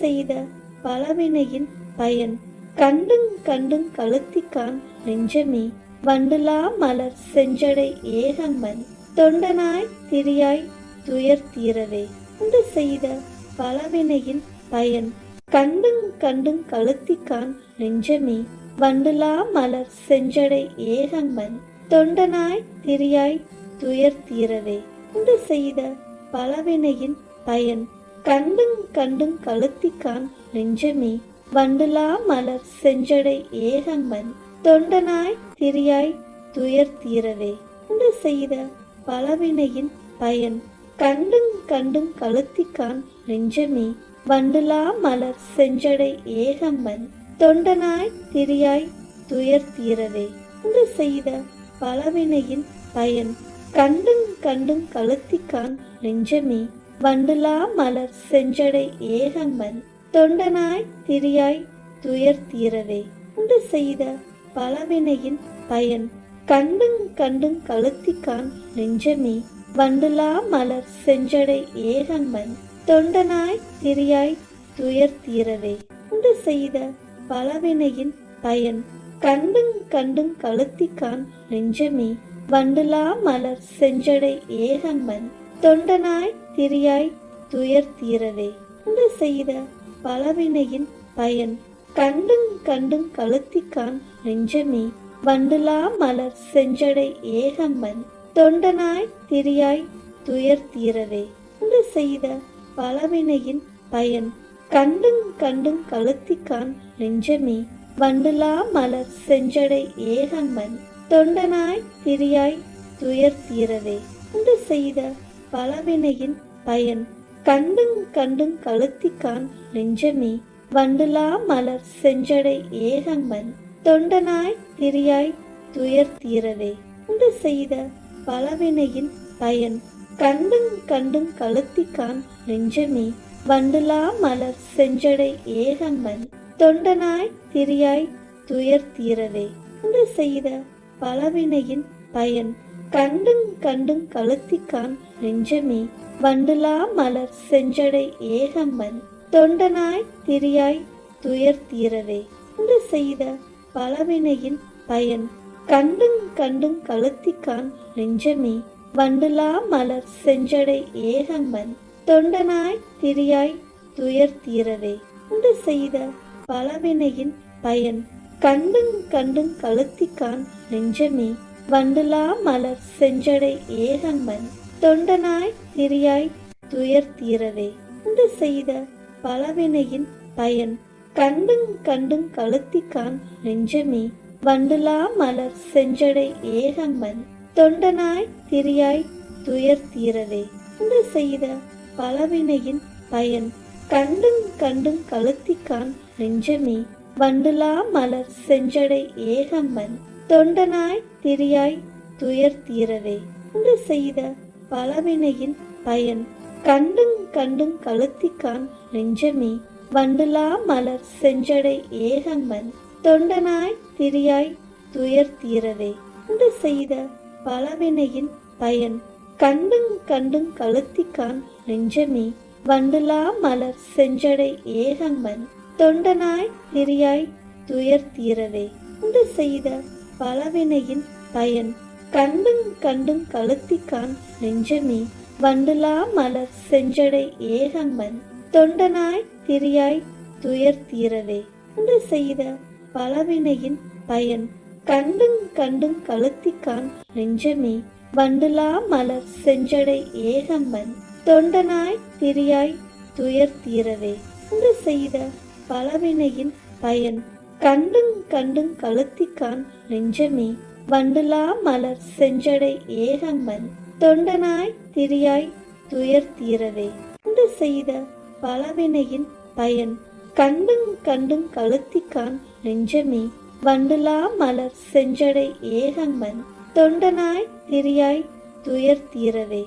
செய்த பலவினையின் பயன். கண்டும் கண்டும் கழுத்திக்கான் நெஞ்சமே வண்டுலா மலர் செஞ்சடை ஏகம்பன் தொண்டனாய் திரியாய் துயர் தீரவே இந்த செய்த பலவினையின் பயன். கண்டும் கண்டும் கழுத்திக்கான் நெஞ்சமே வண்டுலா மலர் செஞ்சடை ஏகம்பன் தொண்டனாய் திரியாய் துயர் தீரவே இந்த செய்த பலவினையின் பயன். கண்டும் கண்டும் கழுத்திக்கான் நெஞ்சமே வண்டுலா மலர் செஞ்சடை ஏகம்பன் தொண்டனாய் திரியாய் துயர் தீரவே. உண்டு செய்த பலவினையின் பயன் கண்டும் கண்டும் கழுத்திக்கான் நெஞ்சமே வண்டுலா மலர் செஞ்சடை ஏகம்பன் தொண்டனாய் திரியாய் துயர் தீரவே. உண்டு செய்த பலவினையின் பயன் கண்டும் கண்டும் கழுத்திக்கான் நெஞ்சமே வண்டுலா மலர் செஞ்சடை ஏகம்பன் தொண்டனாய் திரியாய் துயர் தீரவே. உண்டு செய்த பலவினையின் பயன் கண்டும் கண்டும் கழுத்திக்கான் நெஞ்சமே. வண்டுலா மலர் செஞ்சடை ஏகம்பன் தொண்டனாய் திரியாய் துயர் தீரவே. உண்டு செய்த பலவினையின் பயன் கண்டும் கண்டும் கழுத்திக்கான் நெஞ்சமே. வண்டுலா மலர் செஞ்சடை ஏகம்பன் தொண்டனாய் திரியாய் துயர் தீரவே உண்டு செய்த பலவினையின் பயன். கண்டும் கண்டும் கழுத்திக்கான் நெஞ்சமே. வண்டுலா மலர் செஞ்சடை ஏகம்பன். தொண்டனாய் திரியாய் துயர் தீரவே உண்டு செய்த பலவினையின் பயன். கண்டும் கண்டும் கழுத்திக்கான் நெஞ்சமே. வண்டுலா மலர் செஞ்சடை ஏகம்பன். தொண்டனாய் திரியாய் துயர் தீரவே உண்டு செய்த பலவினையின் பயன். கண்டும் கண்டும் கழுத்திக்கான் நெஞ்சமே. வண்டுலா மலர் செஞ்சடை ஏகம்பன் தொண்டனாய் திரியாய் துயர் தீரவே. உண்டு செய்த பலவினையின் பயன். கண்டும் கண்டும் கழுத்திக்கான் நெஞ்சமே. வண்டுலா மலர் செஞ்சடை ஏகம்பன் தொண்டனாய் திரியாய் துயர் தீரவே. உண்டு செய்த பலவினையின் பயன். கண்டும் கண்டும் கழுத்திக்கான் நெஞ்சமே. வண்டுலா மலர் செஞ்சடை ஏகம்பன். தொண்டனாய் திரியாய் துயர் தீரவே உண்டு செய்த பலவினையின் பயன். கண்டும் கண்டும் கழுத்திக்கான் நெஞ்சமே. வண்டுலா மலர் செஞ்சடை ஏகம்பன். தொண்டனாய் திரியாய் துயர் தீரவே உண்டு செய்த பலவினையின் பயன். கண்டும் கண்டும் கழுத்திக்கான் நெஞ்சமே. வண்டுலா மலர் செஞ்சடை ஏகம்பன் தொண்டனாய் திரியாய் துயர் தீரவே உண்டு செய்த பலவினையின் பயன் கண்டும் கண்டும் கழுத்திக்கான் நெஞ்சமே. வண்டுலா மலர் செஞ்சடை ஏகம்பன் தொண்டனாய் திரியாய் துயர் தீரவே உண்டு செய்த பலவினையின் பயன் கண்டும் கண்டும் கழுத்திக்கான் நெஞ்சமே. வண்டுலா மலர் செஞ்சடை ஏகம்பன் தொண்டனாய் திரியாய் துயர் தீரவே என்று செய்த பலவினையின் பயன். கண்டும் கண்டும் கழுத்திக்கான் நெஞ்சமே. வண்டுலா மலர் செஞ்சடை ஏகம்பன். தொண்டனாய் திரியாய் துயர் தீரவே என்று செய்த பலவினையின் பயன். கண்டும் கண்டும் கழுத்திக்கான் நெஞ்சமே. வண்டுலா மலர் செஞ்சடை ஏகம்பன். தொண்டனாய் திரியாய் துயர் தீரவே என்று செய்த பலவினையின் பயன். கண்டும் கண்டும் கழுத்திக்கான் நெஞ்சமே. வண்டுலா மலர் செஞ்சடை ஏகம்பன் தொண்டனாய் திரியாய் துயர் தீரவே. உண்டு செய்த பலவினையின் பயன். கண்டும் கண்டும் கழுத்திக்கான் நெஞ்சமே. வண்டுலா மலர் செஞ்சடை ஏகம்பன் தொண்டனாய் திரியாய் துயர் தீரவே. உண்டு செய்த பலவினையின் பயன். கண்டும் கண்டும் கழுத்திக்கான் நெஞ்சமே. வண்டுலா மலர் செஞ்சடை ஏகம்பன். தொண்டனாய் திரியாய் துயர் தீரவே கண்டு செய்த பலவினையின் பயன். கண்டும் கண்டும் கழுத்திக்கான் நெஞ்சமே. வண்டுலா மலர் செஞ்சடை ஏகம்பன். தொண்டனாய் திரியாய் துயர் தீரவே